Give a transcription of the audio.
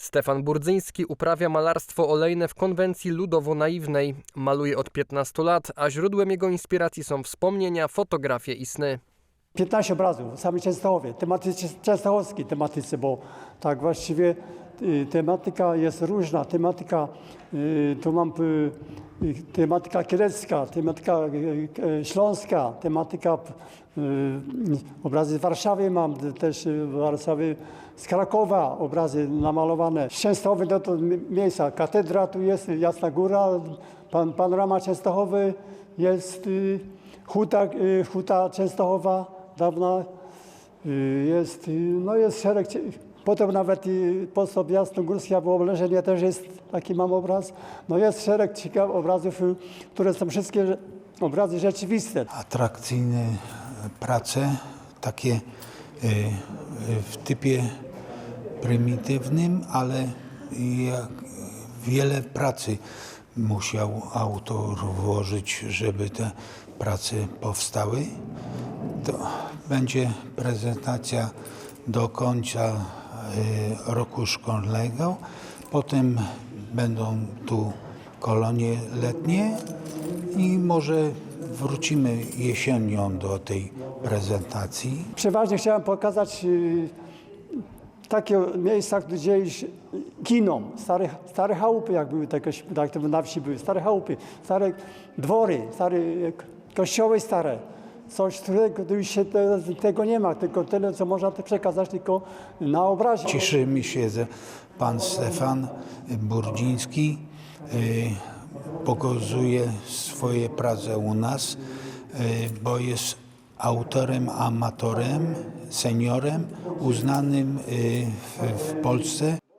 Stefan Burdzyński uprawia malarstwo olejne w konwencji ludowo-naiwnej. Maluje od 15 lat, a źródłem jego inspiracji są wspomnienia, fotografie i sny. 15 obrazów, w samej Częstochowie, tematyce, częstochowskiej tematyce, bo tak właściwie y, tematyka jest różna. Tematyka, y, tu mam y, tematyka kielecka, tematyka y, y, śląska, tematyka y, obrazy z Warszawy mam, też Warszawy z Krakowa obrazy namalowane. Częstochowy no to mi- miejsca, katedra tu jest, Jasna Góra, pan, panorama Częstochowy jest y, Huta, y, Huta Częstochowa dawna y, jest, no jest szereg, potem nawet i postop Jasnogórska w Obleżenie też jest taki mam obraz. No jest szereg ciekawych obrazów, które są wszystkie obrazy rzeczywiste. atrakcyjne prace, takie y, y, w typie prymitywnym, ale wiele pracy musiał autor włożyć, żeby te prace powstały. To będzie prezentacja do końca roku szkolnego. Potem będą tu kolonie letnie i może wrócimy jesienią do tej prezentacji. Przeważnie chciałem pokazać y, takie miejsca, gdzie już giną. Stare, stare chałupy, jak były takie, tak na wsi były, stare chałupy, stare dwory, stare kościoły stare. Coś, którego już się te, tego nie ma, tylko tyle, co można przekazać tylko na obrazie. Cieszy mi się, że pan Stefan Burdziński y, pokazuje swoje prace u nas, y, bo jest autorem, amatorem, seniorem uznanym y, w Polsce.